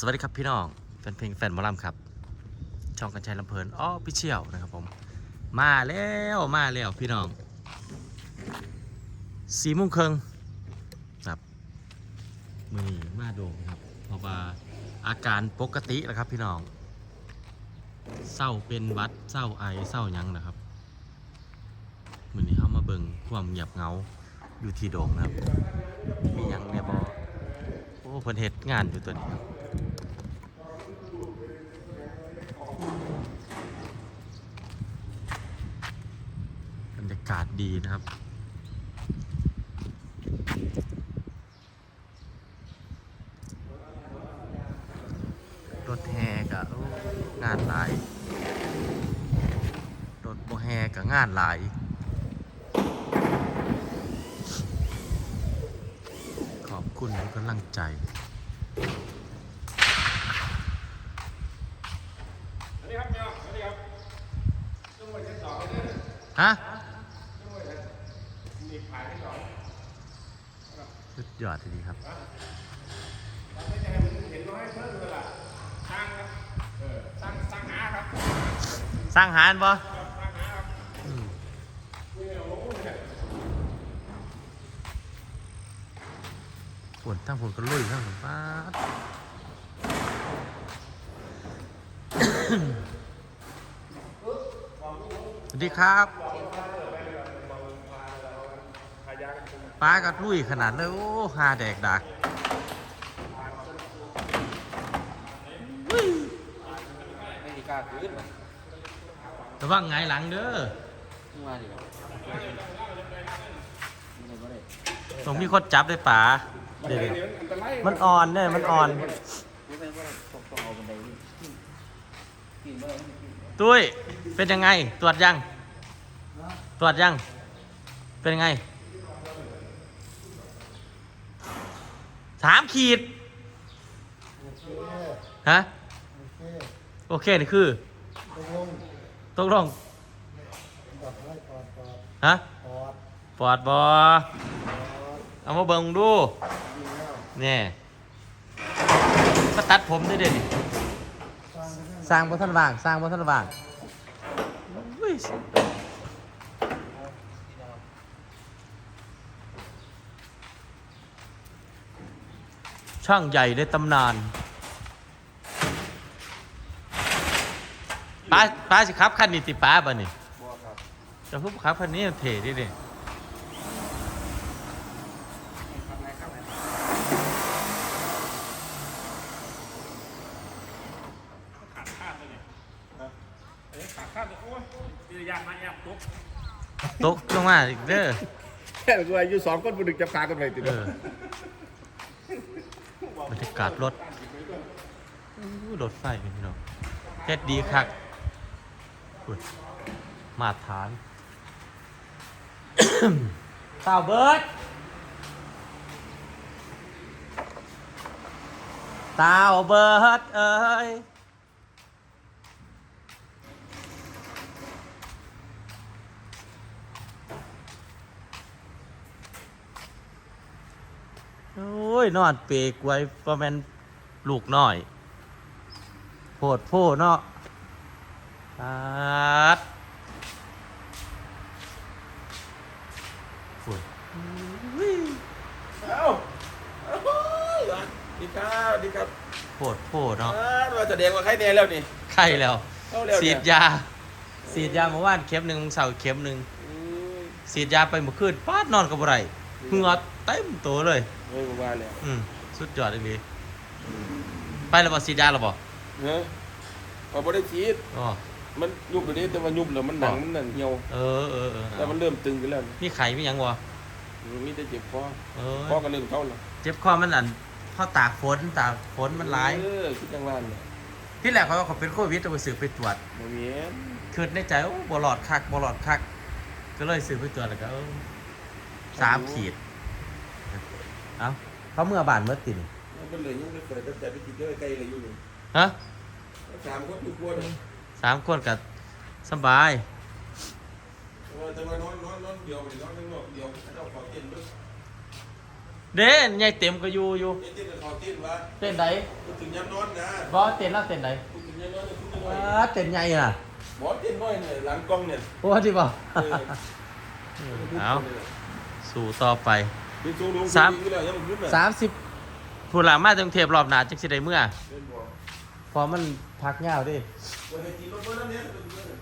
สวัสดีครับพี่น้องแฟนเพลงแฟนมอลำครับ ช่องกันชัยลำเพลินอ้อพี่เชี่ยวนะครับผม มาแล้วมาแล้วพี่น้องสี่โมงครึ่งครับมือนี้มาโดงครับเพราะว่าอาการปกติแล้วครับพี่น้องเศร้าเป็นวัดเศร้าไอเศร้ายังนะครับมือนี้เข้ามาเบิงความเงียบเงาอยู่ที่โดงนะครับ มียังเนี่ยบอโอ้เพิ่นเฮ็ดงานอยู่ตัวนี้ครับ บรรยากาศดีนะครับ รถแห่กับงานหลาย รถโบแห่กับงานหลายขอบคุณทุกกำลังใจ ฮะสุดยอดทีเดียวครับสร้างหารบ่ฝนทั้งฝนก็ลุยทั้งฝนป้า วัสดีครับป้ากัดลุยขนาดเลยโอ้หาแดกดักไม่ดีกล้าคืนมาระวังไงหลังเด้อตรงมีคนจับด้วยป๋าเดี๋ยวมันอ่อนเนี่ยมันอ่อนด้ไม่ได้ต้องต้องเอาบันไดนี่กินไม่ได้กินตุ้ย เป็นยังไง ตรวจยัง ตรวจยัง เป็นยังไง สามขีด ฮะ โอเค นี่คือ ตกลง ฮะ ปอดบอเอามาเบิ่งดู เนี่ยก็ตัดผมได้เด่นสร้างบนท่านว่าง สร้างบนท่านว่าง อุ้ยช่างใหญ่ในตำนานป้าป้าสิครับคันนี้ติป้าบ่นี่บัวครับจะพูดครับคันนี้เท่ดิเด่ทำไงครับ ขาดคาดเลยเนี่ยเอ้ยขาดคาดเลยโอ้ยคือยากมากยากตุ๊ก ตกลงมาอีกเด้อแค่ตัวอายุสองคนบุดึกจะพากันไปติดเออบรรยากาศรถอู้รถไฟพี่น้องเฮ็ดดีคักอุ๊ยมาตรฐานสาวเบิร์ดสาวเบิร์ดเอ้ย โอ้ย นอนเปรกไว้ประมาณลูกน้อยโพดโพเนาะตัดฝุ่นเอ้าโอ้ยดีครับดีครับโพดโพเนาะเออมาแสดงว่าใครแน่แล้วนี่ ไข้แล้วเข้าแล้วฉีเนี่ยดยาฉีดยาเมื่อวานเข็มหนึ่งเสาร์เข็มหนึ่งอืม ฉีดยาไปเมื่อคืนป้าดนอนกับอะไรเหงือ เต็มตัวเลยเฮ้ยว่าแล้วอืมสุดยอดเลยไปแล้วบ่ฉีดยาแล้วบ่เฮ้ยพอบ่ได้ฉีดอ๋อมันยุบอยู่นี่แต่ว่ายุบแล้วมันหนังมันนั่นเหี่ยวเออเออเออแต่มันเริ่มตึงกันแล้วมีไข่มีหยังบ่มีแต่เจ็บคอเอคออก็เริ่มเข้าแล้วเจ็บคอมันอันเพราะตากฝนตากฝนมันร้ายเออคิดจังหวะเนี่ยที่แรกเขาว่าเขาเป็นโควิดต้องไปสืบไปตรวจบ่มีเห็นคิดในใจโอ้บ่หลอดคักบ่หลอดคัก ก็เลยสืบไปตรวจแล้วก็เออสามขีด เอ้าเขาเมื่อบานเมื่อตินมันเป็นเลยยังไม่เปิดตั้งแต่ไปกินเยอะไกลเลยอยู่นี่ฮะสามคนทุกคนเลยสามคนกับสบายเออแต่ว่านอนนอนนอนเดียวไปนอนนึงนอนเดียวเจ้าขอเต้นด้วยเด้ยายเต็มก็อยู่อยู่เต้นเต้นขอเต้นวะเต้นไหนเถึงยันนอนนะบอเต้นแล้วเต้นไหนพูดถึงยันนอนเนี่ยพูดถึงน้อยว้าเต้นใหญ่อะบอสเต้นน้อยเนี่ยหลังกล้องเนี่ยโอ้ที่บอกเออเอาสู่ต่อไปเป็น สูงลงสามสูงอยู่แล้วยังไม่ขึ้นเลยสามสิบผู้หลามาจังเทพรอบหนาจังสิได้เมื่อเล่นบอลพอมันพักยาวดิวันนี้ตีรถเบอร์นั้นเนี่ยเป็นเบอร์นั้น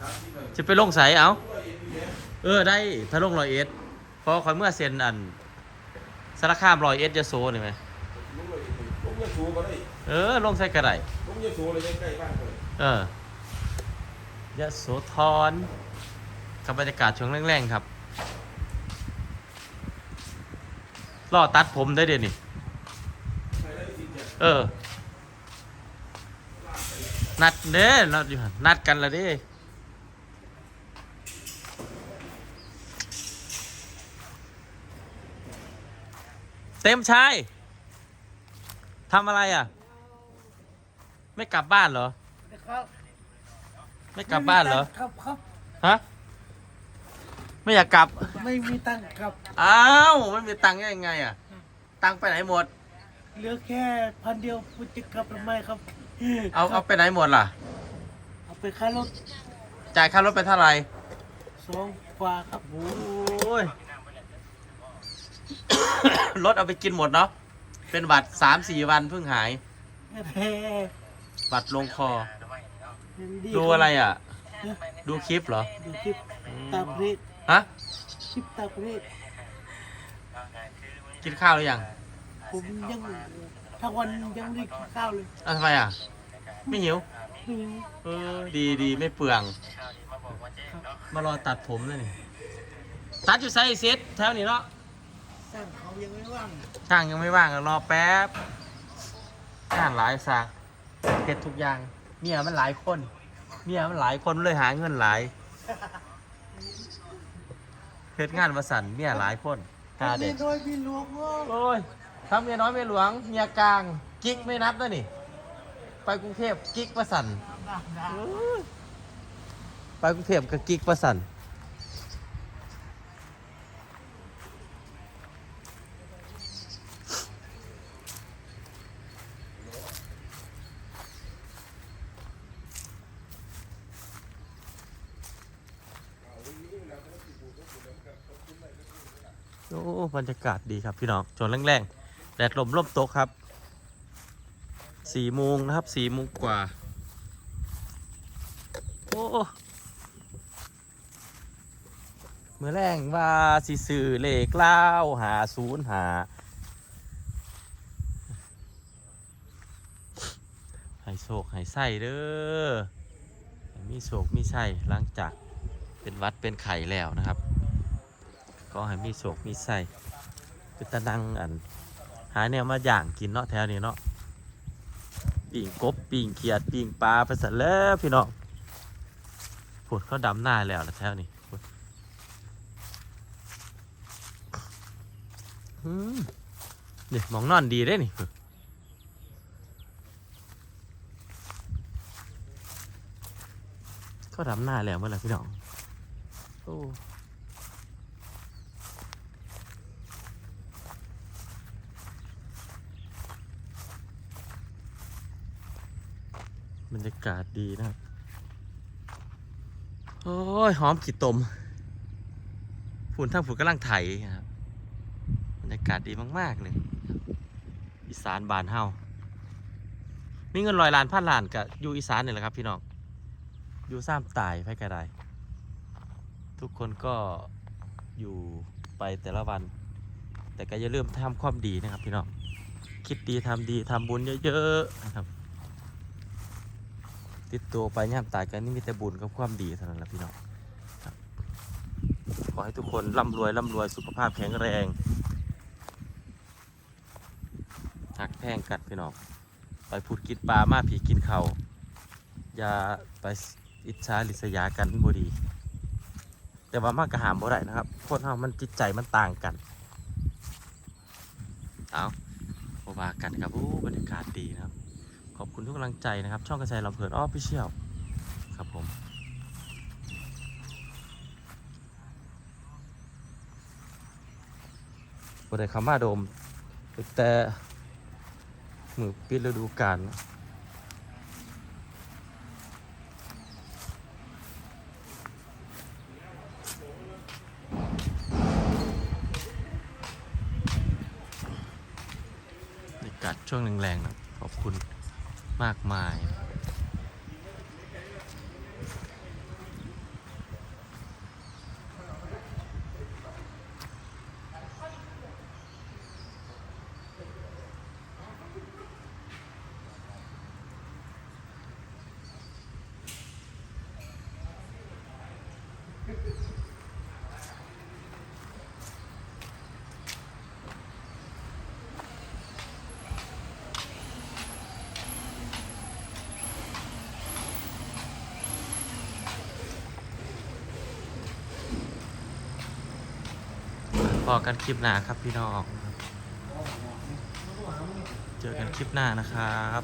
สามสิบไปจะไปลงใสเอาร้อยเอ็ดปีเนี่ยเออได้ถ้าลงรอยเอสพอคอยเมื่อเซ็นอันสารคามรอยเอสยโซนี่ไหมลุงร้อยเอ็ดปีลุงยะโสก็ได้เออลงใส่กระไดลุงยะโสเลยยังใกล้บ้านเลยเออยโสธรกับบรรยากาศช่วงแรงๆครับ ล่อตัดผมได้เดี๋ยวนี้ไปได้สิบเจ็ดเออ นัดเด้นัดอยู่หั่นนัดกันและเด้เต็มชายทำอะไรอะ ไม่กลับบ้านเหรอครับไม่กลับบ้านเหรอครับครับฮะ ไม่อยากกลับ ไม่มีตังค์ครับ อ้าวไม่มีตังค์ได้ยังไงอะ ตังค์ไปไหนหมด เหลือแค่พันเดียวพุจะกลับทำไมครับเอาเอาไปไหนหมดล่ะ เอาไปค่ารถจ่ายค่ารถไปเท่าไหร่ สองกว่าครับโอ้ย รถเอาไปกินหมดเนาะ เป็นบัตรสามสี่วันเพิ่งหาย แพ้บัตรลงคอดีดูอะไรอะ ดูคลิปเหรอ ดูคลิปตาปรีด ฮะคลิปตาปรีดกินข้าวหรือยังผมยังทั้งวันยังไม่ได้กินข้าวเลยอ้าวทำไมอะ ไม่หิวอืมเออ ดีดีไม่เปลือง มารอตัดผมเลยนี่ ตัดอยู่ไซส์เซ็ตแถวนี้เนาะสร้างเขายังไม่ว่างช่างยังไม่ว่างรอแป๊บงานหลายสักเฮ็ดทุกอย่าง เมียมันหลายคน เมียมันหลายคนเลยหาเงินหลาย เฮ็ดงานวสันเมียหลายคนหามีเด็กน้อยมีหลวงว่าโอ้ยทำเมียน้อยเมียหลวงเมียกลาง กิ๊กไม่นับแล้วนี่ ไปกรุงเทพกิ๊กประสันโอ้ยไปกรุงเทพกับกิ๊กประสัน บรรยากาศดีครับพี่น้องจนแรงๆแดดลมร่มโตกครับสี่โมงนะครับสี่โมงกว่า โอ้เมื่อแรงว่าสิสื่อเลขเล่าหาศูนย์หาให้โศกให้ไส้เด้อมีโศกมีไส้หลังจากเป็นวัดเป็นไข่แล้วนะครับ ก็ให้มีโศกมีไส้คือตะนังอัน หาแนวมาอย่างกินเนาะแถวนี้เนาะปิ่งกบปิ่งเขียดปิ่งปลาไปซะแล้วพี่น้องผดเขาดำหน้าแล้วละแถวนี้พูดอืมนี่หมองนอนดีได้นี่เขาดำหน้าแล้วเมื่อไหร่พี่น้องโอ้ บรรยากาศดีนะครับ โอ้ย หอมขีดตม ฝุ่นทั้งฝุ่นกำลังไถครับบรรยากาศดีมากๆเลยอีสานบานเฮามีเงินลอยล้านพันล้านกับอยู่อีสานนี่แหละครับ พี่น้อง อยู่ซ้ำตายไปกระไดทุกคนก็อยู่ไปแต่ละวัน แต่ก็อย่าลืมทำความดีนะครับ พี่น้อง คิดดีทำดีทำบุญเยอะๆนะครับ ติดตัวไปย่ามตายกันนี่มีแต่บุญกับความดีเท่านั้นแหละพี่น้องขอให้ทุกคนร่ำรวยร่ำรวยสุขภาพแข็งแรงหักแพงกันพี่น้องไปพูดกินปลามาผีกินเขาอย่าไปอิจฉาริษยากันบ่ดี แต่ว่ามากกระหามบ่ได้นะครับคนเรามันจิตใจมันต่างกัน เอาบว่ากันครับโอ้บรรยากาศดีนะครับ อบคุณทุกกำลังใจนะครับ ช่องกระจายลำเพลินออฟฟิเชียลครับผมบได้คำว่าโดม แต่มือปิดฤดูกาลกาศช่วงแรงๆนะขอบคุณ มากมาย อกันคลิปหน้าครับพี่น้อง เจอกันคลิปหน้านะครับ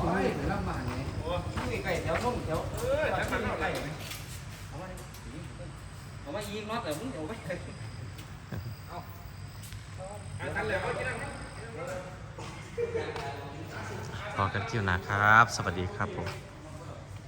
โอ้ยเดี๋ยวลำบากไก่แถวนุ่มแถวเออทั้งนั้นอะไรเอามาเอามายิงน็อตแต่มึงเอาไปทั้งเลยเอาที่นั่งพอกันคลิปหน้าครับ สวัสดีครับผม